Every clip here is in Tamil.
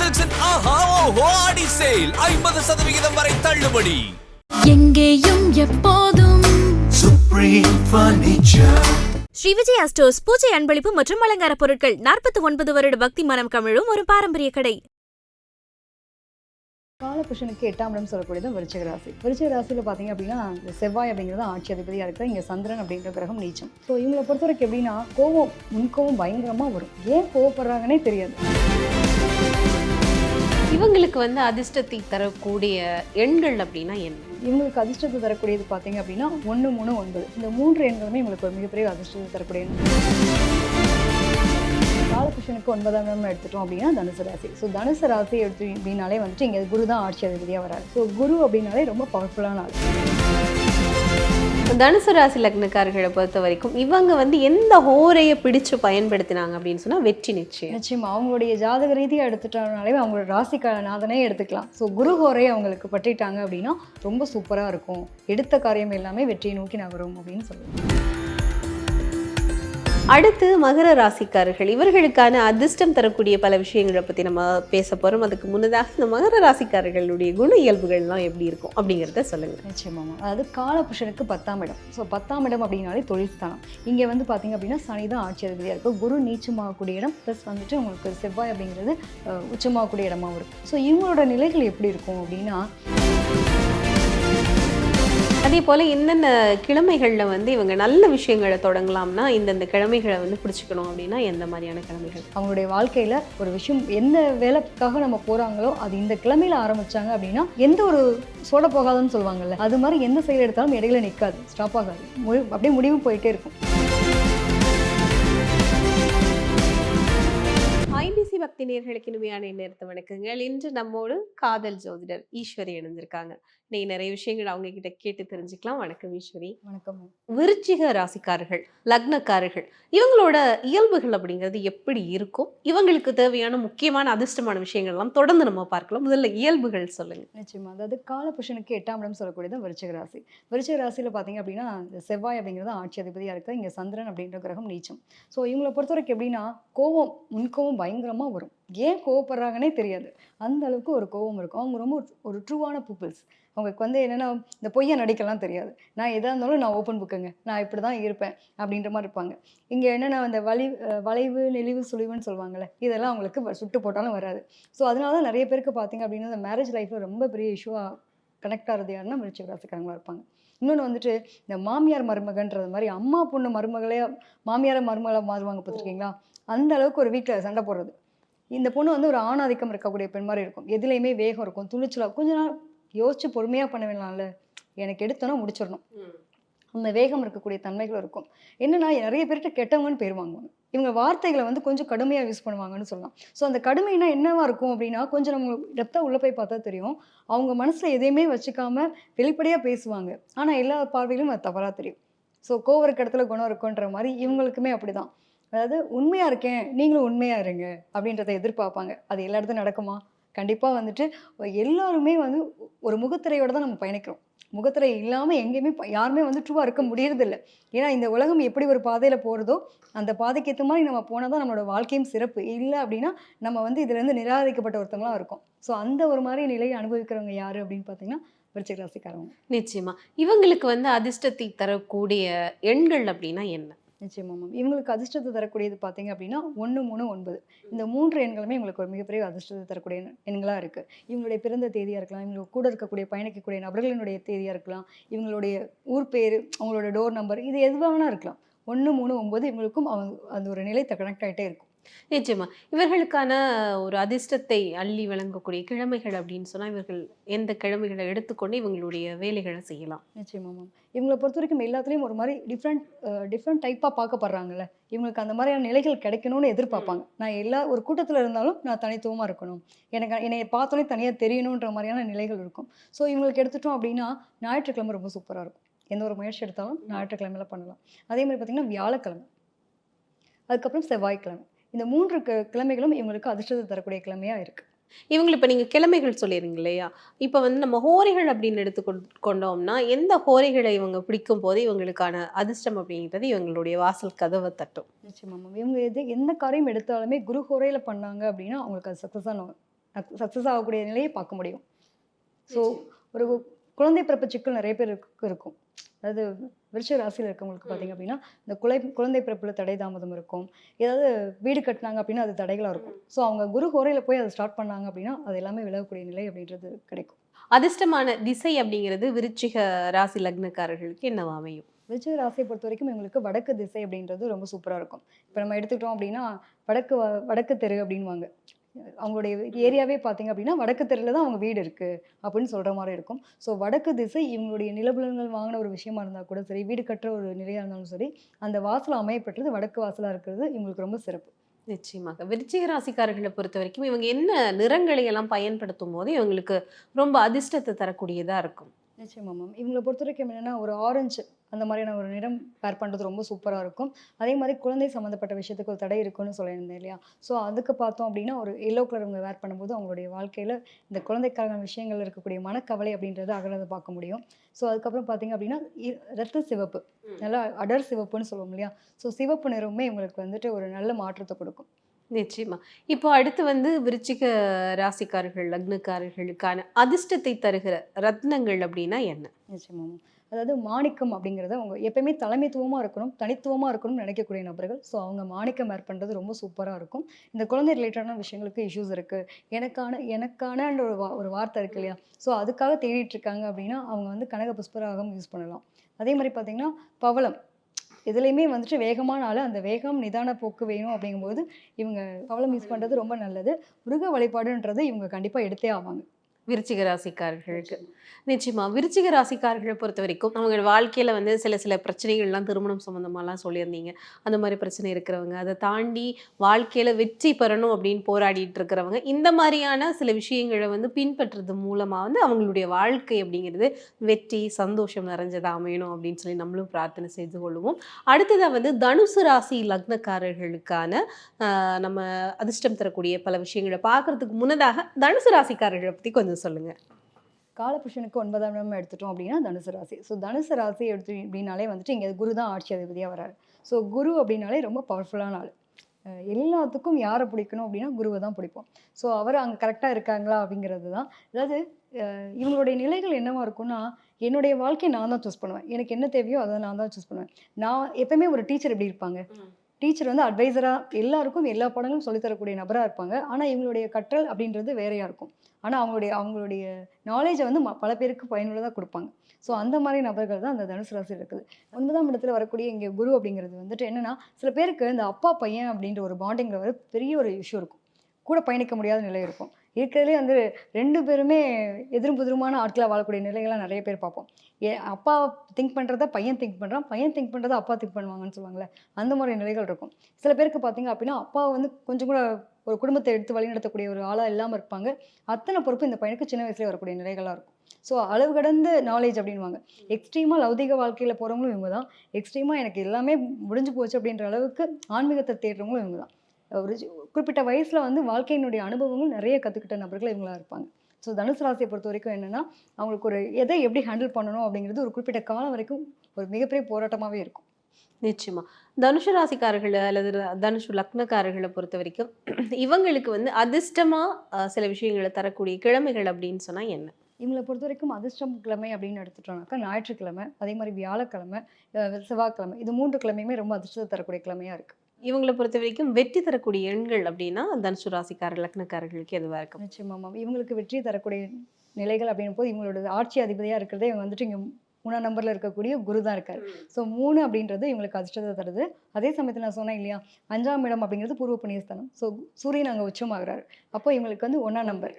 சில்க்ஸின் ஆஹா ஓஹோ ஆடி சேல். ஐம்பது சதவிகிதம் வரை தள்ளுபடி. எங்கேயும் எப்போதும் Furniture. ஸ்ரீ விஜயா ஸ்டோர்ஸ் பூஜை அன்பளிப்பு மற்றும் அலங்கார பொருட்கள் நாற்பத்தி ஒன்பது வருட பக்தி மனம் கமிழும் ஒரு பாரம்பரிய கடை. காலபுருஷனுக்கு எட்டாம் இடம் சொல்லக்கூடியது விருச்சிக ராசி. விருச்சிக ராசியில் பார்த்தீங்க அப்படின்னா இந்த செவ்வாய் அப்படிங்கிறது ஆட்சி அதிபதியாக இருக்குது இங்கே சந்திரன் அப்படின்ற கிரகம் நீச்சம். ஸோ இவங்களை பொறுத்த வரைக்கும் எப்படின்னா கோவம் முன்கோவம் பயங்கரமாக வரும். ஏன் கோவப்படுறாங்கன்னே தெரியாது. இவங்களுக்கு வந்து அதிர்ஷ்டத்தை தரக்கூடிய எண்கள் அப்படின்னா என்ன? இவங்களுக்கு அதிர்ஷ்டத்தை தரக்கூடியது பார்த்தீங்க அப்படின்னா ஒன்று மூணு ஒன்பது. இந்த மூன்று எண்களுமே இவங்களுக்கு ஒரு மிகப்பெரிய அதிர்ஷ்டத்தை தரக்கூடிய எண் காலபுருஷனுக்கு ஒன்பதாம் இடம் எடுத்துட்டோம் அப்படின்னா தனுசு ராசி. ஸோ தனுசு ராசி எடுத்து அப்படின்னாலே வந்துட்டு இங்கே குரு தான் ஆட்சி அதிபதியாக வராரு. ஸோ குரு அப்படின்னாலே ரொம்ப பவர்ஃபுல்லான ஆள். தனுசு ராசி லக்னக்காரர்களை பொறுத்த வரைக்கும் இவங்க வந்து எந்த ஹோரையை பிடிச்சு பயன்படுத்தினாங்க அப்படின்னு சொன்னா வெற்றி நிச்சயம். நிச்சயமா அவங்களுடைய ஜாதக ரீதியாக எடுத்துட்டோம்னாலே அவங்களோட ராசிக்கான நாதனே எடுத்துக்கலாம். ஸோ குரு ஹோரை அவங்களுக்கு பற்றிட்டாங்க அப்படின்னா ரொம்ப சூப்பராக இருக்கும். எடுத்த காரியம் எல்லாமே வெற்றியை நோக்கி நகரும் அப்படின்னு சொல்லுவாங்க அடுத்து மகர ராசிக்காரர்கள். இவர்களுக்கான அதிர்ஷ்டம் தரக்கூடிய பல விஷயங்களை பற்றி நம்ம பேச போகிறோம் அதுக்கு முன்னதாக இந்த மகர ராசிக்காரர்களுடைய குண இயல்புகள்லாம் எப்படி இருக்கும் அப்படிங்கிறத சொல்லுங்கள் நிச்சயமாக அதாவது காலபுருஷனுக்கு பத்தாம் இடம். ஸோ பத்தாம் இடம் அப்படின்னாலே தொழில்ஸ்தானம். இங்கே வந்து பார்த்தீங்க அப்படின்னா சனி தான் ஆட்சி அதிபதியாக இருக்கும். குரு நீச்சமாகக்கூடிய இடம் ப்ளஸ் வந்துட்டு உங்களுக்கு செவ்வாய் அப்படிங்கிறது உச்சமாகக்கூடிய இடமாகவும் இருக்கும். ஸோ இவங்களோட நிலைகள் எப்படி இருக்கும் அப்படின்னா அதே போல என்னென்ன கிழமைகள்ல வந்து இவங்க நல்ல விஷயங்களை தொடங்கலாம்னா இந்தந்த கிழமைகளை வந்து பிடிச்சிக்கணும் அப்படின்னா எந்த மாதிரியான கிழமைகள்? அவங்களுடைய வாழ்க்கையில் ஒரு விஷயம் எந்த வேலைக்காக நம்ம போகிறாங்களோ அது இந்த கிழமையில ஆரம்பிச்சாங்க அப்படின்னா எந்த ஒரு சோட போகாதுன்னு சொல்லுவாங்கல்ல அது மாதிரி எந்த செயல் எடுத்தாலும் இடையில நிற்காது ஸ்டாப் ஆகாது. அப்படியே முடிவு போயிட்டே இருக்கும். ஐபிசி பக்தி நேர்களுக்கு இனிமையான நேரத்தை வணக்கங்கள். இன்று நம்மோடு காதல் ஜோதிடர் ஈஸ்வரி இணைஞ்சிருக்காங்க இன்னைக்கு நிறைய விஷயங்கள் அவங்க கிட்ட கேட்டு தெரிஞ்சுக்கலாம். வணக்கம் ஈஸ்வரி. வணக்கம். விருச்சிக ராசிக்காரர்கள் லக்னக்காரர்கள் இவங்களோட இயல்புகள் அப்படிங்கிறது எப்படி இருக்கும்? இவங்களுக்கு தேவையான முக்கியமான அதிர்ஷ்டமான விஷயங்கள் எல்லாம் தொடர்ந்து நம்ம பார்க்கலாம். முதல்ல இயல்புகள் சொல்லுங்க. நிச்சயமா. அதாவது காலபுருஷனுக்கு எட்டாம் இடம் சொல்லக்கூடியது விருச்சிக ராசி. விருச்சிக ராசியில் பார்த்தீங்க அப்படின்னா செவ்வாய் அப்படிங்கிறது ஆட்சி அதிபதியாக இருக்குது இங்கே சந்திரன் அப்படின்ற கிரகம் நீச்சம். ஸோ இவங்களை பொறுத்த வரைக்கும் எப்படின்னா கோவம் முன்கோவம் பயங்கரமாக வரும். ஏன் கோவப்படுறாங்கன்னே தெரியாது. அந்த அளவுக்கு ஒரு கோவம் இருக்கும். அவங்க ரொம்ப ஒரு ட்ரூவான பீப்புள்ஸ் அவங்களுக்கு வந்து என்னென்னா இந்த பொய்யை நடிக்கலாம் தெரியாது. நான் எதாக இருந்தாலும் நான் ஓப்பன் புக்குங்க நான் இப்படி தான் இருப்பேன் அப்படின்ற மாதிரி இருப்பாங்க. இங்கே என்னென்னா அந்த வலி வளைவு நெளிவு சுழிவுன்னு சொல்லுவாங்கள்ல இதெல்லாம் அவங்களுக்கு வ- சுட்டு போட்டாலும் வராது. ஸோ அதனால தான் நிறைய பேருக்கு பார்த்தீங்க அப்படின்னா இந்த மேரேஜ் லைஃப்பில் ரொம்ப பெரிய இஷ்யூவாக கனெக்ட் ஆகிறது யாருன்னா மிருச்சிகராசிக்காரங்களாக இருப்பாங்க. இன்னொன்று வந்துட்டு இந்த மாமியார் மருமகன்றது மாதிரி அம்மா பொண்ணு மருமகளே மாமியார் மருமகளாக மாறுவாங்க பார்த்துருக்கீங்களா அந்த அளவுக்கு ஒரு வீட்டில் சண்டை போடுறது. இந்த பொண்ணு வந்து ஒரு ஆணாதிக்கம் இருக்கக்கூடிய பெண் மாதிரி இருக்கும். எதுலேயுமே வேகம் இருக்கும். துணிச்சலாக கொஞ்ச நாள் யோசிச்சு பொறுமையாக பண்ண வேணாம்ல. எனக்கு எடுத்தோன்னா முடிச்சிடணும். அந்த வேகம் இருக்கக்கூடிய தன்மைகள் இருக்கும். என்னன்னா நிறைய பேர்கிட்ட கெட்டவங்கன்னு பேர் வாங்குவாங்க. இவங்க வார்த்தைகளை வந்து கொஞ்சம் கடுமையாக யூஸ் பண்ணுவாங்கன்னு சொல்லலாம். ஸோ அந்த கடுமைனா என்னவா இருக்கும் அப்படின்னா கொஞ்சம் நம்ம டெப்த்தாக உள்ளே போய் பார்த்தா தெரியும். அவங்க மனசில் எதையுமே வச்சுக்காம வெளிப்படையாக பேசுவாங்க. ஆனால் எல்லா பார்வையிலும் அது தவறாக தெரியும். ஸோ கோவம் இருக்க இடத்துல குணம் இருக்குன்ற மாதிரி இவங்களுக்குமே அப்படிதான். அதாவது உண்மையாக இருக்கேன். நீங்களும் உண்மையாக இருங்க. அப்படின்றத எதிர்பார்ப்பாங்க. அது எல்லா இடத்துலையும் நடக்குமா? கண்டிப்பாக வந்துட்டு எல்லாருமே வந்து ஒரு முகத்திரையோட தான் நம்ம பயணிக்கிறோம். முகத்திரை இல்லாமல் எங்கேயுமே யாருமே வந்து ட்ரூவாக இருக்க முடியறதில்ல. ஏன்னா இந்த உலகம் எப்படி ஒரு பாதையில் போகிறதோ அந்த பாதைக்கு ஏற்ற மாதிரி நம்ம போனால் தான் நம்மளோட வாழ்க்கையும் சிறப்பு. இல்லை அப்படின்னா நம்ம வந்து இதுலேருந்து நிராகரிக்கப்பட்ட ஒருத்தவங்களா இருக்கும். ஸோ அந்த ஒரு மாதிரி நிலையை அனுபவிக்கிறவங்க யார் அப்படின்னு பார்த்தீங்கன்னா விருச்சிக ராசிக்காரவங்க. நிச்சயமா. இவங்களுக்கு வந்து அதிர்ஷ்டத்தை தரக்கூடிய எண்கள் அப்படின்னா என்ன? நிச்சயமா மேம் இவங்களுக்கு அதிர்ஷ்டத்தை தரக்கூடியது பார்த்தீங்க அப்படின்னா ஒன்று மூணு ஒன்பது. இந்த மூன்று எண்களுமே இவங்களுக்கு ஒரு மிகப்பெரிய அதிர்ஷ்டத்தை தரக்கூடிய எண்களாக இருக்குது இவங்களுடைய பிறந்த தேதியாக இருக்கலாம் இவங்களுக்கு கூட இருக்கக்கூடிய பயணிக்கக்கூடிய நபர்களினுடைய தேதியாக இருக்கலாம் இவங்களுடைய ஊர் பேர் அவங்களோட டோர் நம்பர் இது எதுவாக இருக்கலாம். ஒன்று மூணு ஒன்பது இவங்களுக்கும் அவங்க அந்த ஒரு நிலை கனெக்ட் ஆகிட்டே இருக்கும். நிச்சயமா. இவர்களுக்கான ஒரு அதிர்ஷ்டத்தை அள்ளி வழங்கக்கூடிய கிழமைகள் அப்படின்னு சொன்னா இவர்கள் எந்த கிழமைகளை எடுத்துக்கொண்டு இவங்களுடைய வேலைகளை செய்யலாம். நிச்சயமா மேம் இவங்களை பொறுத்த வரைக்கும் எல்லாத்துலேயும் ஒரு மாதிரி டிஃப்ரெண்ட் டிஃப்ரெண்ட் டைப்பாக பார்க்கப்படுறாங்கல்ல. இவங்களுக்கு அந்த மாதிரியான நிலைகள் கிடைக்கணும்னு எதிர்பார்ப்பாங்க. நான் எல்லா ஒரு கூட்டத்தில் இருந்தாலும் நான் தனித்துவமாக இருக்கணும். எனக்கு என்னை பார்த்தோன்னே தனியாக தெரியணுன்ற மாதிரியான நிலைகள் இருக்கும். ஸோ இவங்களுக்கு எடுத்துட்டோம் அப்படின்னா ஞாயிற்றுக்கிழமை ரொம்ப சூப்பராக இருக்கும். எந்த ஒரு முயற்சி எடுத்தாலும் ஞாயிற்றுக்கிழமையில பண்ணலாம். அதே மாதிரி பார்த்திங்கன்னா வியாழக்கிழமை. அதுக்கப்புறம் செவ்வாய்க்கிழமை. இந்த மூன்று கி- கிழமைகளும் இவங்களுக்கு அதிர்ஷ்டத்தை தரக்கூடிய கிழமையாக இருக்குது இவங்களை இப்போ நீங்கள் கிழமைகள் சொல்லிடுங்க இல்லையா? இப்போ வந்து நம்ம ஹோரைகள் அப்படின்னு எடுத்து கொண்டோம்னா எந்த ஹோரைகளை இவங்க பிடிக்கும் போது இவங்களுக்கான அதிர்ஷ்டம் அப்படிங்கிறது இவங்களுடைய வாசல் கதவை தட்டும். நிச்சயமா இவங்க எது எந்த காரியம் எடுத்தாலுமே குரு ஹோரையில் பண்ணாங்க அப்படின்னா அவங்களுக்கு அது சக்ஸஸான சக்ஸஸ் ஆகக்கூடிய நிலையை பார்க்க முடியும். ஸோ ஒரு குழந்தை பிறப்பு சிக்கல் நிறைய பேருக்கு இருக்கும். அதாவது விருச்சிக ராசியில் இருக்கவங்களுக்கு பார்த்தீங்க அப்படின்னா இந்த குலை குழந்தை பிறப்புல தடை தாமதம் இருக்கும். ஏதாவது வீடு கட்டினாங்க அப்படின்னா அது தடைகளாக இருக்கும். ஸோ அவங்க குரு ஹோரையில் போய் அதை ஸ்டார்ட் பண்ணாங்க அப்படின்னா அது எல்லாமே விலகக்கூடிய நிலை அப்படின்றது கிடைக்கும். அதிர்ஷ்டமான திசை அப்படிங்கிறது விருச்சிக ராசி லக்னக்காரர்களுக்கு என்னவா அமையும்? விருச்சிக ராசியை பொறுத்த வரைக்கும் இவங்களுக்கு வடக்கு திசை அப்படின்றது ரொம்ப சூப்பராக இருக்கும். இப்போ நம்ம எடுத்துக்கிட்டோம் அப்படின்னா வடக்கு வடக்கு தெரு அப்படின்வாங்க அவங்களுடைய ஏரியாவே பார்த்தீங்க அப்படின்னா வடக்கு தெருவில் தான் அவங்க வீடு இருக்குது அப்படின்னு சொல்கிற மாதிரி இருக்கும். ஸோ வடக்கு திசை இவங்களுடைய நிலபுலன்கள் வாங்கின ஒரு விஷயமா இருந்தால் கூட சரி வீடு கட்டுற ஒரு நிலையாக இருந்தாலும் சரி அந்த வாசல் அமையப்பட்டது வடக்கு வாசலாக இருக்கிறது இவங்களுக்கு ரொம்ப சிறப்பு. நிச்சயமாக. விருச்சிக ராசிக்காரர்களை பொறுத்த வரைக்கும் இவங்க என்ன நிறங்களை எல்லாம் பயன்படுத்தும் போது இவங்களுக்கு ரொம்ப அதிர்ஷ்டத்தை தரக்கூடியதா இருக்கும். நிச்சயமா மேம் இவங்களை பொறுத்த வரைக்கும் என்னென்னா ஒரு ஆரஞ்சு அந்த மாதிரியான ஒரு நிறம் பேர் பண்ணுறது ரொம்ப சூப்பராக இருக்கும். அதே மாதிரி குழந்தை சம்மந்தப்பட்ட விஷயத்துக்கு ஒரு தடை இருக்குன்னு சொல்லியிருந்தேன் இல்லையா? ஸோ அதுக்கு பார்த்தோம் அப்படின்னா ஒரு எல்லோ கலர் அவங்க வேர் பண்ணும்போது அவங்களுடைய வாழ்க்கையில் இந்த குழந்தைக்கான விஷயங்கள் இருக்கக்கூடிய மனக்கவலை அப்படின்றத அகலதை பார்க்க முடியும். ஸோ அதுக்கப்புறம் பார்த்தீங்க அப்படின்னா ரத்த சிவப்பு. நல்லா அடர் சிவப்புன்னு சொல்லுவோம் இல்லையா? ஸோ சிவப்பு நிறமே இவங்களுக்கு வந்துட்டு ஒரு நல்ல மாற்றத்தை கொடுக்கும். நிச்சயமா. இப்போ அடுத்து வந்து விருச்சிக ராசிக்காரர்கள் லக்னக்காரர்களுக்கான அதிர்ஷ்டத்தை தருகிற ரத்னங்கள் அப்படின்னா என்ன? நிச்சயமா. அதாவது மாணிக்கம் அப்படிங்கிறது அவங்க எப்பயுமே தலைமைத்துவமாக இருக்கணும் தனித்துவமாக இருக்கணும்னு நினைக்கக்கூடிய நபர்கள். ஸோ அவங்க மாணிக்கம் வேர் பண்ணுறது ரொம்ப சூப்பராக இருக்கும். இந்த குழந்தை ரிலேட்டடான விஷயங்களுக்கு இஷ்யூஸ் இருக்குது எனக்கான எனக்கான ஒரு வா ஒரு வார்த்தை இருக்கு இல்லையா? ஸோ அதுக்காக தேடிட்டு இருக்காங்க அப்படின்னா அவங்க வந்து கனக புஷ்பராகம் யூஸ் பண்ணலாம். அதே மாதிரி பார்த்தீங்கன்னா பவளம். இதுலேயுமே வந்துட்டு வேகமான ஆள். அந்த வேகம் நிதான போக்கு வேணும் அப்படிங்கும்போது இவங்க பவளம் யூஸ் பண்ணுறது ரொம்ப நல்லது. மிருக வழிபாடுன்றது இவங்க கண்டிப்பாக எடுத்தே ஆவாங்க. விருச்சிக ராசிக்காரர்களுக்கு. நிச்சயமா விருச்சிக ராசிக்காரர்களை பொறுத்த வரைக்கும் அவங்க வாழ்க்கையில வந்து சில சில பிரச்சனைகள்லாம் திருமணம் சம்மந்தமாலாம் சொல்லியிருந்தீங்க. அந்த மாதிரி பிரச்சனை இருக்கிறவங்க அதை தாண்டி வாழ்க்கையில வெற்றி பெறணும் அப்படின்னு போராடிட்டு இருக்கிறவங்க இந்த மாதிரியான சில விஷயங்களை வந்து பின்பற்றுறது மூலமா வந்து அவங்களுடைய வாழ்க்கை அப்படிங்கிறது வெற்றி சந்தோஷம் நிறைஞ்சதாக அமையணும் அப்படின்னு சொல்லி நம்மளும் பிரார்த்தனை செய்து கொள்வோம். அடுத்ததாக வந்து தனுசு ராசி லக்னக்காரர்களுக்கான நம்ம அதிர்ஷ்டம் தரக்கூடிய பல விஷயங்களை பார்க்கறதுக்கு முன்னதாக தனுசு ராசிக்காரர்களை பற்றி கொஞ்சம் சொல்லுங்க. காலபுருஷனுக்கு ஒன்பதாம் இடம் எடுத்துட்டோம் அப்படின்னா தனுசு ராசி. ஸோ தனுசு ராசி எடுத்து அப்படின்னாலே வந்துட்டு இங்கே குரு தான் ஆட்சி அதிபதியாக வராரு ஸோ குரு அப்படின்னாலே ரொம்ப பவர்ஃபுல்லான ஆள். எல்லாத்துக்கும் யாரை பிடிக்கணும் அப்படின்னா குருவை தான் பிடிப்போம். ஸோ அவர் அங்கே கரெக்டாக இருக்காங்களா அப்படிங்கிறது தான் அதாவது இவங்களுடைய நிலைகள் என்னவா இருக்கும்னா என்னுடைய வாழ்க்கையை நான் தான் சூஸ் பண்ணுவேன். எனக்கு என்ன தேவையோ அதை நான் தான் சூஸ் பண்ணுவேன். நான் எப்பயுமே ஒரு டீச்சர் எப்படி இருப்பாங்க? டீச்சர் வந்து அட்வைசராக எல்லாருக்கும் எல்லா பாடங்களும் சொல்லித்தரக்கூடிய நபராக இருப்பாங்க. ஆனால் இவங்களுடைய கற்றல் அப்படின்றது வேறையாக இருக்கும். ஆனால் அவங்களுடைய அவங்களுடைய நாலேஜை வந்து ம- பல பேருக்கு பயனுள்ளதாக கொடுப்பாங்க. ஸோ அந்த மாதிரி நபர்கள் தான் அந்த தனுசு ராசி இருக்குது. ஒன்பதாம் இடத்துல வரக்கூடிய இங்கே குரு அப்படிங்கிறது வந்துட்டு என்னென்னா சில பேருக்கு இந்த அப்பா பையன் அப்படின்ற ஒரு பாண்டிங்கில் வர பெரிய ஒரு இஷ்யூ இருக்கும். கூட பயணிக்க முடியாத நிலை இருக்கும். இருக்கிறதுலே வந்து ரெண்டு பேருமே எதிரும் புதிருமான ஆட்களாக வாழக்கூடிய நிலைகள்லாம் நிறைய பேர் பார்ப்போம். ஏ அப்பா திங்க் பண்ணுறத பையன் திங்க் பண்ணுறான் பையன் திங்க் பண்ணுறத அப்பா திங்க் பண்ணுவாங்கன்னு சொல்லுவாங்கல்ல அந்த மாதிரி நிலைகள் இருக்கும். சில பேருக்கு பார்த்தீங்க அப்படின்னா அப்பா வந்து கொஞ்சம் கூட ஒரு குடும்பத்தை எடுத்து வழிநடத்தக்கூடிய ஒரு ஆளாக இல்லாமல் இருப்பாங்க. அத்தனை பொறுப்பு இந்த பையனுக்கு சின்ன வயசுலேயே வரக்கூடிய நிலைகளாக இருக்கும். ஸோ அளவு கடந்த நாலேஜ் அப்படின்வாங்க எக்ஸ்ட்ரீமாக லௌதிக வாழ்க்கையில் போகிறவங்களும் இவங்க தான். எக்ஸ்ட்ரீமாக எனக்கு எல்லாமே முடிஞ்சு போச்சு அப்படின்ற அளவுக்கு ஆன்மீகத்தை தேடுறவங்களும் இவங்க தான். ஒரு குறிப்பிட்ட வயசில் வந்து வாழ்க்கையினுடைய அனுபவங்கள் நிறைய கற்றுக்கிட்ட நபர்கள் இவங்களா இருப்பாங்க. ஸோ தனுசு ராசியை பொறுத்த வரைக்கும் என்னென்னா அவங்களுக்கு ஒரு எதை எப்படி ஹேண்டில் பண்ணணும் அப்படிங்கிறது ஒரு குறிப்பிட்ட காலம் வரைக்கும் ஒரு மிகப்பெரிய போராட்டமாகவே இருக்கும். நிச்சயமா. தனுஷு ராசிக்காரர்கள் அல்லது தனுஷு லக்னக்காரர்களை பொறுத்த வரைக்கும் இவங்களுக்கு வந்து அதிர்ஷ்டமா அஹ், சில விஷயங்களை தரக்கூடிய கிழமைகள் அப்படின்னு சொன்னா என்ன? இவங்களை பொறுத்த வரைக்கும் அதிர்ஷ்டம் கிழமை அப்படின்னு எடுத்துட்டோம்னாக்கா ஞாயிற்றுக்கிழமை அதே மாதிரி வியாழக்கிழமை செவ்வாய்க்கிழமை இது மூன்று கிழமையுமே ரொம்ப அதிர்ஷ்டத்தை தரக்கூடிய கிழமையாக இருக்குது இவங்களை பொறுத்த வரைக்கும் வெற்றி தரக்கூடிய எண்கள் அப்படின்னா தனுஷு ராசிக்காரர் லக்னக்காரர்களுக்கு எதுவா இருக்கும்? நிச்சயமா மேம் இவங்களுக்கு வெற்றி தரக்கூடிய நிலைகள் அப்படின்னும் போது இவங்களோட ஆட்சி அதிபதியாக இருக்கிறதே இவங்க வந்துட்டு இங்கே மூணாம் நம்பரில் இருக்கக்கூடிய குரு தான் இருக்காரு. ஸோ மூணு அப்படின்றது இவங்களுக்கு அதிர்ஷ்டத்தை தருது. அதே சமயத்தில் நான் சொன்னேன் இல்லையா அஞ்சாம் இடம் அப்படிங்கிறது பூர்வ புண்ணியஸ்தானம். ஸோ சூரியன் அங்கே உச்சமாகிறாரு. அப்போ இவங்களுக்கு வந்து ஒன்றாம் நம்பர்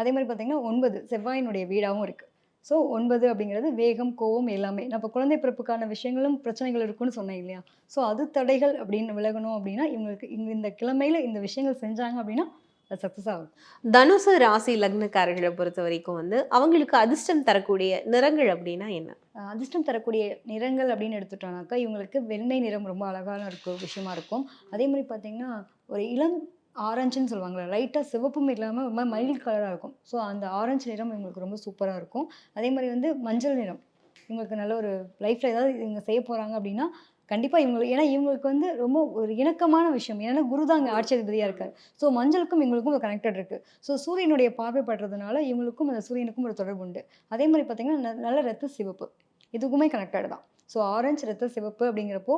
அதே மாதிரி பார்த்தீங்கன்னா ஒன்பது செவ்வாயினுடைய வீடாகவும் இருக்குது ஸோ ஒன்பது அப்படிங்கிறது வேகம் கோவம் எல்லாமே. இப்போ குழந்தை பிறப்புக்கான விஷயங்களும் பிரச்சனைகள் இருக்குன்னு சொன்னேன் இல்லையா? ஸோ அது தடைகள் அப்படின்னு விலகணும் அப்படின்னா இவங்களுக்கு இங்க இந்த கிழமையில இந்த விஷயங்கள் செஞ்சாங்க அப்படின்னா அது சக்ஸஸ் ஆகும். தனுசு ராசி லக்னக்காரர்களை பொறுத்த வரைக்கும் வந்து அவங்களுக்கு அதிர்ஷ்டம் தரக்கூடிய நிறங்கள் அப்படின்னா என்ன? அதிர்ஷ்டம் தரக்கூடிய நிறங்கள் அப்படின்னு எடுத்துட்டோம்னாக்கா இவங்களுக்கு வெண்மை நிறம் ரொம்ப அழகான இருக்க விஷயமா இருக்கும். அதே மாதிரி பார்த்தீங்கன்னா ஒரு இளம் ஆரஞ்சுன்னு சொல்லுவாங்களே லைட்டாக சிவப்பும் இல்லாமல் ரொம்ப மயில் கலராக இருக்கும். ஸோ அந்த ஆரஞ்சு நிறம் இவங்களுக்கு ரொம்ப சூப்பராக இருக்கும். அதே மாதிரி வந்து மஞ்சள் நிறம். இவங்களுக்கு நல்ல ஒரு லைஃப்பில் ஏதாவது இவங்க செய்ய போகிறாங்க அப்படின்னா கண்டிப்பாக இவங்களுக்கு ஏன்னா இவங்களுக்கு வந்து ரொம்ப ஒரு இணக்கமான விஷயம். ஏன்னா குரு தான் அங்கே ஆட்சியதிபதியாக இருக்கார். ஸோ மஞ்சளுக்கும் இவங்களுக்கும் ஒரு கனெக்டட் இருக்குது ஸோ சூரியனுடைய பார்வை படுறதுனால இவங்களுக்கும் அந்த சூரியனுக்கும் ஒரு தொடர்பு உண்டு. அதே மாதிரி பார்த்தீங்கன்னா ந- நல்ல ரத்த சிவப்பு. இதுக்குமே கனெக்டட் தான். ஸோ ஆரஞ்சு ரத்த சிவப்பு அப்படிங்கிறப்போ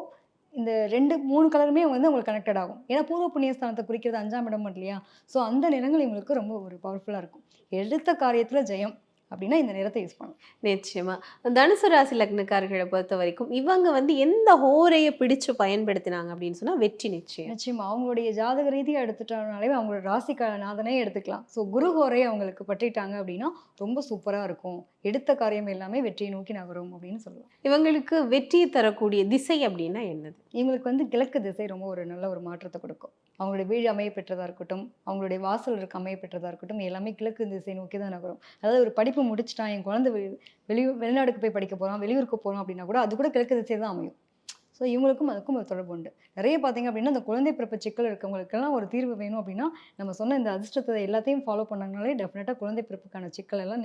இந்த ரெண்டு மூணு கலருமே வந்து உங்களுக்கு கனெக்டட் ஆகும். ஏன்னா பூர்வ புண்ணியஸ்தானத்தை குறிக்கிறது அஞ்சாம் இடம் இல்லையா? ஸோ அந்த நிறங்கள் இவங்களுக்கு ரொம்ப ஒரு பவர்ஃபுல்லாக இருக்கும். எடுத்த காரியத்தில் ஜெயம் அப்படின்னா இந்த நிறத்தை யூஸ் பண்ணலாம். நிச்சயமா. தனுசு ராசி லக்னக்காரர்களை பொறுத்த வரைக்கும் இவங்க வந்து எந்த ஹோரையை பிடிச்சு பயன்படுத்தினாங்க அப்படின்னு சொன்னா வெற்றி நிச்சயம். நிச்சயமா. அவங்களுடைய ஜாதக ரீதியாக எடுத்துட்டாலே அவங்களோட ராசிக்கார நாதனே எடுத்துக்கலாம். ஸோ குருஹோரை அவங்களுக்கு பற்றிட்டாங்க அப்படின்னா ரொம்ப சூப்பராக இருக்கும். எடுத்த காரியம் எல்லாமே வெற்றியை நோக்கி நகரும் அப்படின்னு சொல்லலாம். இவங்களுக்கு வெற்றியை தரக்கூடிய திசை அப்படின்னா என்னது? இவங்களுக்கு வந்து கிழக்கு திசை ரொம்ப ஒரு நல்ல ஒரு மாற்றத்தை கொடுக்கும். அவங்களுடைய வீடு அமைய பெற்றதாக இருக்கட்டும் அவங்களுடைய வாசல் இருக்க அமைய பெற்றதாக இருக்கட்டும் எல்லாமே கிழக்கு திசை நோக்கி தான் நகரும். அதாவது ஒரு படிப்பு முடிச்சிட்டான் என் குழந்தை வெளி வெளிநாடுக்கு போய் படிக்க போகிறான் வெளியூருக்கு போகிறோம் அப்படின்னா கூட அது கூட கிழக்கு திசை தான் அமையும். ஸோ இவங்களுக்கும் அதுக்கும் ஒரு தொடர்பு உண்டு. நிறைய பார்த்தீங்க அப்படின்னா இந்த குழந்தை பிறப்பு சிக்கல் இருக்கவங்களுக்கெல்லாம் ஒரு தீர்வு வேணும் அப்படின்னா நம்ம சொன்ன இந்த அதிர்ஷ்டத்தை எல்லாத்தையும் ஃபாலோ பண்ணாங்கனாலே டெஃபினட்டாக குழந்தை பிறப்புக்கான சிக்கல் எல்லாம்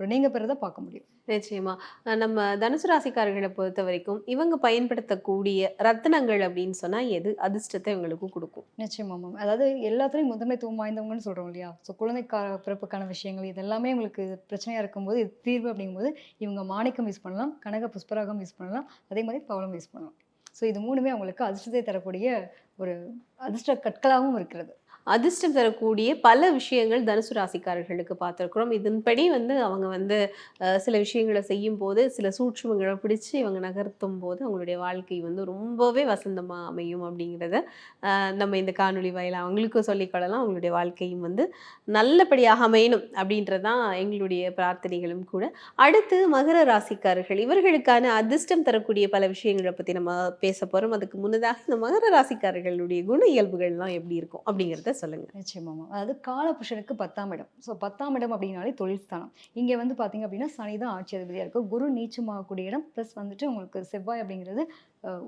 ஒரு நீங்கள் பெறதை பார்க்க முடியும். நிச்சயமா. நம்ம தனுசு ராசிக்காரர்களை பொறுத்த வரைக்கும் இவங்க பயன்படுத்தக்கூடிய ரத்தினங்கள் அப்படின்னு சொன்னா எது? அதிர்ஷ்டத்தை இவங்களுக்கு கொடுக்கும். நிச்சயமா மேம் அதாவது எல்லாத்துலேயும் முதன்மைத்துவம் வாய்ந்தவங்கன்னு சொல்கிறோம் இல்லையா? ஸோ குழந்தை கா பிறப்புக்கான விஷயங்கள் இது எல்லாமே உங்களுக்கு பிரச்சனையாக இருக்கும்போது இது தீர்வு அப்படிங்கும்போது இவங்க மாணிக்கம் யூஸ் பண்ணலாம் கனக புஷ்பராகம் யூஸ் பண்ணலாம் அதே மாதிரி பவளம் யூஸ் பண்ணலாம். ஸோ இது மூணுமே அவங்களுக்கு அதிர்ஷ்டத்தை தரக்கூடிய ஒரு அதிர்ஷ்ட கற்களாகவும் இருக்கிறது. அதிர்ஷ்டம் தரக்கூடிய பல விஷயங்கள் தனுசு ராசிக்காரர்களுக்கு பார்த்துருக்குறோம். இதன்படி வந்து அவங்க வந்து சில விஷயங்களை செய்யும் போது சில சூட்சமங்களை பிடிச்சு இவங்க நகர்த்தும் போது அவங்களுடைய வாழ்க்கை வந்து ரொம்பவே வசந்தமாக அமையும் அப்படிங்கிறத நம்ம இந்த காணொளி வாயில அவங்களுக்கும் சொல்லிக்கொள்ளலாம் அவங்களுடைய வாழ்க்கையும் வந்து நல்லபடியாக அமையணும் அப்படின்றது தான் எங்களுடைய பிரார்த்தனைகளும் கூட. அடுத்து மகர ராசிக்காரர்கள் இவர்களுக்கான அதிர்ஷ்டம் தரக்கூடிய பல விஷயங்களை பற்றி நம்ம பேச போகிறோம் அதுக்கு முன்னதாக இந்த மகர ராசிக்காரர்களுடைய குண இயல்புகள்லாம் எப்படி இருக்கும் அப்படிங்கிறத சொல்லுங்க. நிச்சயமாமா அதாவது காலபுருஷனுக்கு பத்தாம் இடம். ஸோ பத்தாம் இடம் அப்படின்னாலே தொழில் ஸ்தானம். இங்கே வந்து பார்த்தீங்க அப்படின்னா சனி தான் ஆட்சி அதிபதியாக இருக்கும் குரு நீச்சமாகக்கூடிய இடம் ப்ளஸ் வந்துட்டு உங்களுக்கு செவ்வாய் அப்படிங்கிறது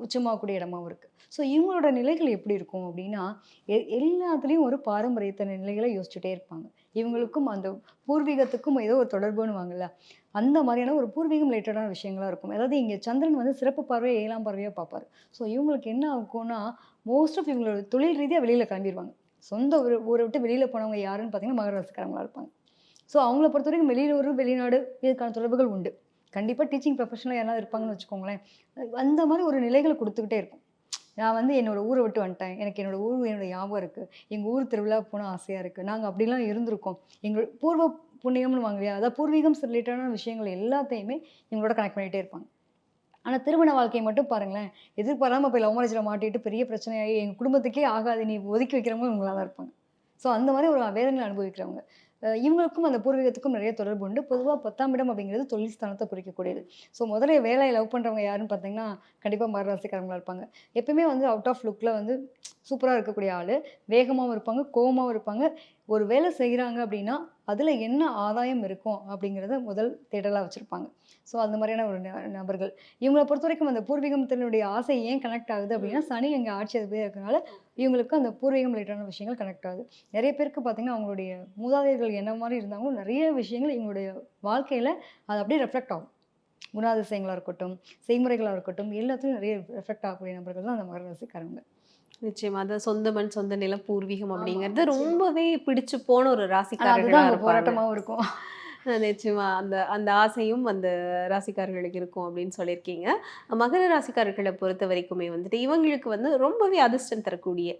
உச்சமாகக்கூடிய இடமாவும் இருக்குது ஸோ இவங்களோட நிலைகள் எப்படி இருக்கும் அப்படின்னா எ- எல்லாத்துலேயும் ஒரு பாரம்பரியத்தின நிலைகளை யோசிச்சுட்டே இருப்பாங்க. இவங்களுக்கும் அந்த பூர்வீகத்துக்கும் ஏதோ ஒரு தொடர்புன்னு வாங்கல. அந்த மாதிரியான ஒரு பூர்வீகம் ரிலேட்டடான விஷயங்களாக இருக்கும். அதாவது இங்கே சந்திரன் வந்து சிறப்பு பார்வையை ஏழாம் பார்வையாக பார்ப்பார். ஸோ இவங்களுக்கு என்ன ஆகும்னா மோஸ்ட் ஆஃப் இவங்களோட தொழில் ரீதியாக வெளியில் கிளம்பிடுவாங்க சொந்த ஊர் ஊரை விட்டு வெளியில் போனவங்க யாருன்னு பார்த்தீங்கன்னா மகர இருப்பாங்க. ஸோ அவங்கள பொறுத்த வரைக்கும் வெளியூர் வெளிநாடு இதுக்கான தொடர்புகள் உண்டு. கண்டிப்பாக டீச்சிங் ப்ரொஃபஷனில் யாராவது இருப்பாங்கன்னு வச்சுக்கோங்களேன். அந்த மாதிரி ஒரு நிலைகளை கொடுத்துக்கிட்டே இருக்கும். நான் வந்து என்னோடய ஊரை விட்டு வந்துட்டேன். எனக்கு என்னோடய ஊர் என்னோடய ஞாபகம் இருக்குது எங்கள் ஊர் திருவிழா போனால் ஆசையாக இருக்குது நாங்கள் அப்படிலாம் இருந்திருக்கோம். எங்கள் பூர்வ புண்ணியம்னு வாங்க இல்லையா? அதாவது பூர்வீகம் ரிலேட்டடான விஷயங்கள் எல்லாத்தையுமே எங்களோட கனெக்ட் பண்ணிகிட்டே இருப்பாங்க. ஆனால் திருமண வாழ்க்கையை மட்டும் பாருங்களேன். எதிர்பாராமல் போய் லவ் மேரேஜில் மாட்டிட்டு பெரிய பிரச்சனையாகி எங்கள் குடும்பத்துக்கே ஆகாது நீ ஒதுக்கி வைக்கிறவங்க இவங்களாக தான் இருப்பாங்க. ஸோ அந்த மாதிரி ஒரு வேதனை அனுபவிக்கிறவங்க. இவங்களுக்கும் அந்த பூர்வீகத்துக்கும் நிறைய தொடர்பு உண்டு. பொதுவாக பத்தாம் இடம் அப்படிங்கிறது தொழில் ஸ்தானத்தை குறிக்கக்கூடியது. ஸோ முதல்ல வேலையை லவ் பண்ணுறவங்க யாருன்னு பார்த்தீங்கன்னா கண்டிப்பாக மரராசிக்காரங்களாக இருப்பாங்க. எப்பயுமே வந்து அவுட் ஆஃப் லுக்கில் வந்து சூப்பராக இருக்கக்கூடிய ஆள். வேகமாகவும் இருப்பாங்க கோவமாகவும் இருப்பாங்க. ஒரு வேலை செய்கிறாங்க அப்படின்னா அதில் என்ன ஆதாயம் இருக்கும் அப்படிங்கிறத முதல் தேடலாக வச்சுருப்பாங்க. ஸோ அந்த மாதிரியான ஒரு நபர்கள். இவங்களை பொறுத்த வரைக்கும் அந்த பூர்வீகத்தினுடைய ஆசை ஏன் கனெக்ட் ஆகுது அப்படின்னா சனி எங்கே ஆட்சி அதிபதியாக இருக்கனால இவங்களுக்கு அந்த பூர்வீகம் ரிலேட்டடான விஷயங்கள் கனெக்ட் ஆகுது. நிறைய பேருக்கு பார்த்தீங்கன்னா அவங்களுடைய மூதாதையர்கள் என்ன மாதிரி இருந்தாங்களோ நிறைய விஷயங்கள் இவங்களுடைய வாழ்க்கையில் அது அப்படியே ரெஃப்ளெக்ட் ஆகும். குணாதிசயங்களாக இருக்கட்டும் செய்முறைகளாக இருக்கட்டும் எல்லாத்துலையும் நிறைய ரெஃப்ளெக்ட் ஆகக்கூடிய நபர்கள் தான் அந்த மகர ராசிக்காரங்க. நிச்சயமா. அதான் சொந்த மண் சொந்த நிலம் பூர்வீகம் அப்படிங்கிறது ரொம்பவே பிடிச்சு போன ஒரு ஆனால் அதுதான் ராசிக்காரர்களா அங்கே இருப்பாங்க. போராட்டமாகவும் இருக்கும். நிச்சயமா. அந்த அந்த ஆசையும் அந்த ராசிக்காரர்களுக்கு இருக்கும் அப்படின்னு சொல்லியிருக்கீங்க. மகர ராசிக்காரர்களை பொறுத்த வரைக்குமே வந்துட்டு இவங்களுக்கு வந்து ரொம்பவே அதிர்ஷ்டம் தரக்கூடிய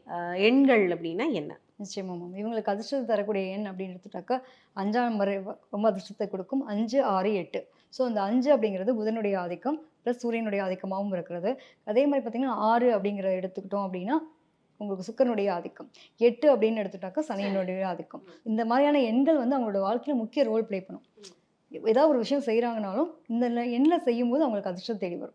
எண்கள் அப்படின்னா என்ன? நிச்சயமா மேம் இவங்களுக்கு அதிர்ஷ்டத்தை தரக்கூடிய எண் அப்படின்னு எடுத்துட்டாக்கா அஞ்சாம் முறை ரொம்ப அதிர்ஷ்டத்தை கொடுக்கும். அஞ்சு ஆறு எட்டு. ஸோ அந்த அஞ்சு அப்படிங்கிறது புதனுடைய ஆதிக்கம். ப்ளஸ் சூரியனுடைய ஆதிக்கமாகவும் இருக்கிறது அதே மாதிரி பார்த்தீங்கன்னா ஆறு அப்படிங்கிறத எடுத்துக்கிட்டோம் அப்படின்னா உங்களுக்கு சுக்கரனுடைய ஆதிக்கம். எட்டு அப்படின்னு எடுத்துட்டாக்கா சனியினுடைய ஆதிக்கம். இந்த மாதிரியான எண்கள் வந்து அவங்களோட வாழ்க்கையில் முக்கிய ரோல் ப்ளே பண்ணும். ஏதாவது ஒரு விஷயம் செய்கிறாங்கனாலும் இந்த எண்ணில் செய்யும்போது அவங்களுக்கு அதிர்ஷ்டம் தேடி வரும்.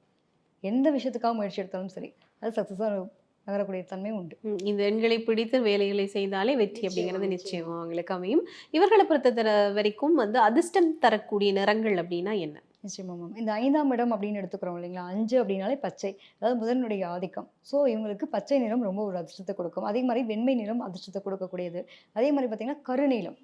எந்த விஷயத்துக்காக முயற்சி எடுத்தாலும் சரி அது சக்ஸஸாக நகரக்கூடிய தன்மை உண்டு. இந்த எண்களை பிடித்து வேலைகளை செய்தாலே வெற்றி அப்படிங்கிறது நிச்சயமா. அவங்களுக்கு அமையும். இவர்களை பொறுத்த தர- வரைக்கும் வந்து அதிர்ஷ்டம் தரக்கூடிய நிறங்கள் அப்படின்னா என்ன? நிச்சயமா மேம் இந்த ஐந்தாம் இடம் அப்படின்னு எடுத்துக்கிறோம் இல்லைங்களா? அஞ்சு அப்படின்னாலே பச்சை. அதாவது புதனுடைய ஆதிக்கம். ஸோ இவங்களுக்கு பச்சை நிறம் ரொம்ப ஒரு அதிர்ஷ்டத்தை கொடுக்கும். அதே மாதிரி வெண்மை நிறம் அதிர்ஷ்டத்தை கொடுக்கக்கூடியது. அதே மாதிரி பார்த்தீங்கன்னா கருநீளம்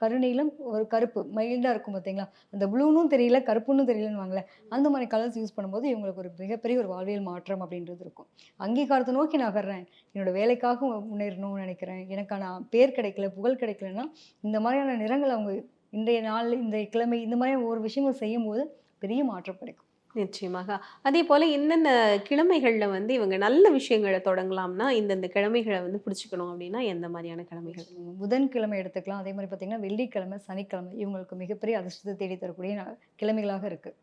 கருநீளம் ஒரு கருப்பு. மைல்டாக இருக்கும் பார்த்தீங்களா? அந்த ப்ளூனும் தெரியல கருப்புன்னு தெரியலன்னு வாங்களேன். அந்த மாதிரி கலர்ஸ் யூஸ் பண்ணும்போது இவங்களுக்கு ஒரு மிகப்பெரிய ஒரு வாழ்வியல் மாற்றம் அப்படின்றது இருக்கும். அங்கீகாரத்தை நோக்கி நகர்றேன். என்னோட வேலைக்காக முன்னேறணும்னு நினைக்கிறேன். எனக்கான பேர் கிடைக்கல புகழ் கிடைக்கலன்னா இந்த மாதிரியான நிறங்கள் அவங்க இன்றைய நாள் இன்றைய கிழமை இந்த மாதிரி ஒவ்வொரு விஷயங்கள் செய்யும்போது பெரிய மாற்றம் கிடைக்கும். நிச்சயமாக. அதே போல என்னென்ன கிழமைகள்ல வந்து இவங்க நல்ல விஷயங்களை தொடங்கலாம்னா இந்தந்த கிழமைகளை வந்து பிடிச்சிக்கணும் அப்படின்னா எந்த மாதிரியான கிழமைகள்? புதன்கிழமை எடுத்துக்கலாம். அதே மாதிரி பார்த்தீங்கன்னா வெள்ளிக்கிழமை சனிக்கிழமை இவங்களுக்கு மிகப்பெரிய அதிர்ஷ்டத்தை தேடி தரக்கூடிய கிழமைகளாக இருக்குது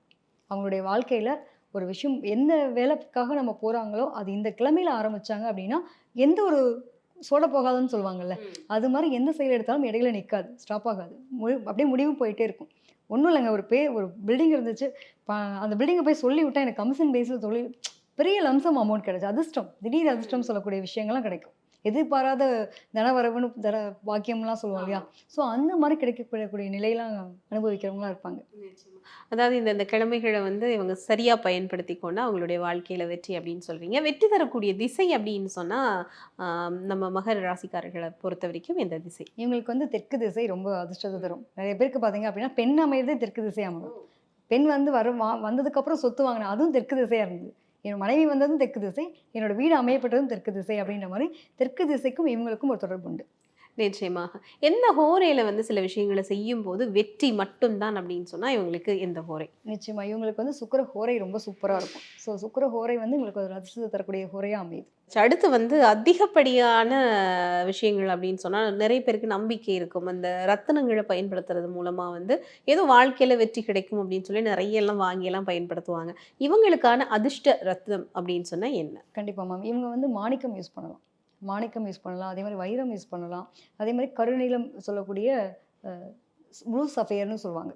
அவங்களுடைய வாழ்க்கையில் ஒரு விஷயம் எந்த வேலைக்காக நம்ம போகிறாங்களோ அது இந்த கிழமையில ஆரம்பிச்சாங்க அப்படின்னா எந்த ஒரு சோட போகாதுன்னு சொல்லுவாங்கல்ல அது மாதிரி எந்த செயல் எடுத்தாலும் இடையில நிற்காது ஸ்டாப் ஆகாது. அப்படியே முடிவு போயிட்டே இருக்கும். ஒன்றும் இல்லைங்க. ஒரு பே ஒரு பில்டிங் இருந்துச்சு. ப- அந்த பில்டிங்கை போய் சொல்லி விட்டா எனக்கு கமிஷன் பேஸில் தொழில் பெரிய லம்சம் அமௌண்ட் கிடைச்சு. அதிர்ஷ்டம். திடீர் அதிர்ஷ்டம் சொல்லக்கூடிய விஷயங்கள்லாம் கிடைக்கும். எதிர்பாராத தனவரவுன்னு தர பாக்கியம்லாம் சொல்லுவோம் இல்லையா? ஸோ அந்த மாதிரி கிடைக்கக்கூடிய நிலையெல்லாம் அனுபவிக்கிறவங்களா இருப்பாங்க. அதாவது இந்த இந்த கிழமைகளை வந்து இவங்க சரியா பயன்படுத்தி கொண்டு அவங்களுடைய வாழ்க்கையில வெற்றி அப்படின்னு சொல்றீங்க. வெற்றி தரக்கூடிய திசை அப்படின்னு சொன்னா ஆம், நம்ம மகர ராசிக்காரர்களை பொறுத்த வரைக்கும் எந்த திசை? இவங்களுக்கு வந்து தெற்கு திசை ரொம்ப அதிர்ஷ்டத்தை தரும். நிறைய பேருக்கு பார்த்தீங்க அப்படின்னா பெண் அமையதே தெற்கு திசை அமையும் பெண் வந்து வர வா வந்ததுக்கப்புறம் சொத்து வாங்கினா அதுவும் தெற்கு திசையாக இருந்தது. என் மனைவி வந்ததும் தெற்கு திசை என்னோட வீடு அமையப்பட்டதும் தெற்கு திசை அப்படின்ற மாதிரி தெற்கு திசைக்கும் இவங்களுக்கும் ஒரு தொடர்பு உண்டு. நிச்சயமாக. எந்த ஹோரையில வந்து சில விஷயங்களை செய்யும் போது வெற்றி மட்டும்தான் அப்படின்னு சொன்னா இவங்களுக்கு எந்த ஹோரை? நிச்சயமா. இவங்களுக்கு வந்து சுக்கிர ஹோரை ரொம்ப சூப்பராக இருக்கும். ஸோ சுக்கிர ஹோரை வந்து உங்களுக்கு ஒரு அதிர்ஷ்டத்தை தரக்கூடிய ஹோரையாக அமையுது. அடுத்து வந்து அதிகப்படியான விஷயங்கள் அப்படின்னு சொன்னா நிறைய பேருக்கு நம்பிக்கை இருக்கும். அந்த ரத்தினங்களை பயன்படுத்துறது மூலமா வந்து ஏதோ வாழ்க்கையில வெற்றி கிடைக்கும் அப்படின்னு சொல்லி நிறைய எல்லாம் வாங்கி எல்லாம் பயன்படுத்துவாங்க. இவங்களுக்கான அதிர்ஷ்ட ரத்னம் அப்படின்னு சொன்னா என்ன? கண்டிப்பாக மேம் இவங்க வந்து மாணிக்கம் யூஸ் பண்ணலாம். மாணிக்கம் யூஸ் பண்ணலாம் அதே மாதிரி வைரம் யூஸ் பண்ணலாம். அதே மாதிரி கருநீலம் சொல்லக்கூடிய ப்ளூ சஃபையர்னு சொல்லுவாங்க.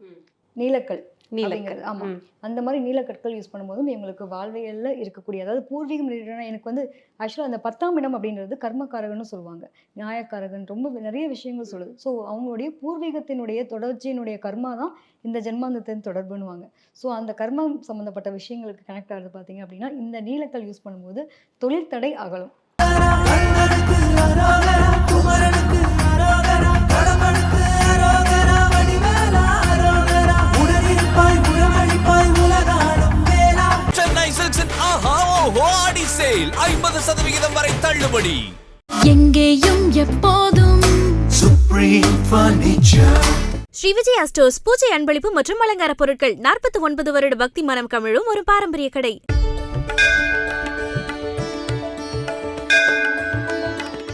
நீலக்கல் நீலக்கல். அப்படிங்கிறது, ஆமா. ம். அந்த மாதிரி நீலக்கற்கள் யூஸ் பண்ணும்போதும் இவங்களுக்கு வாழ்வியலில் இருக்கக்கூடிய அதாவது பூர்வீகம் ரிலேட்டடாக எனக்கு வந்து ஆக்சுவலாக அந்த பத்தாம் இடம் அப்படின்றது கர்மக்காரகன்னு சொல்லுவாங்க. நியாயக்காரகன் ரொம்ப நிறைய விஷயங்கள் சொல்லுது. ஸோ அவங்களுடைய பூர்வீகத்தினுடைய தொடர்ச்சியினுடைய கர்மா தான் இந்த ஜென்மாந்தத்தின் தொடர்புன்னுவாங்க. ஸோ அந்த கர்மம் சம்மந்தப்பட்ட விஷயங்களுக்கு கனெக்ட் ஆகுது பார்த்தீங்க அப்படின்னா இந்த நீலக்கல் யூஸ் பண்ணும்போது தொழில் தடை அகலும். சேல். ஐம்பது சதவிகிதம் வரை தள்ளுபடி. எங்கேயும் எப்போதும் Supreme Furniture. Sri Vijaya stores பூஜை அன்பளிப்பு மற்றும் அலங்கார பொருட்கள் நாற்பத்தி ஒன்பது வருட பக்தி மனம் கமிழும் ஒரு பாரம்பரிய கடை.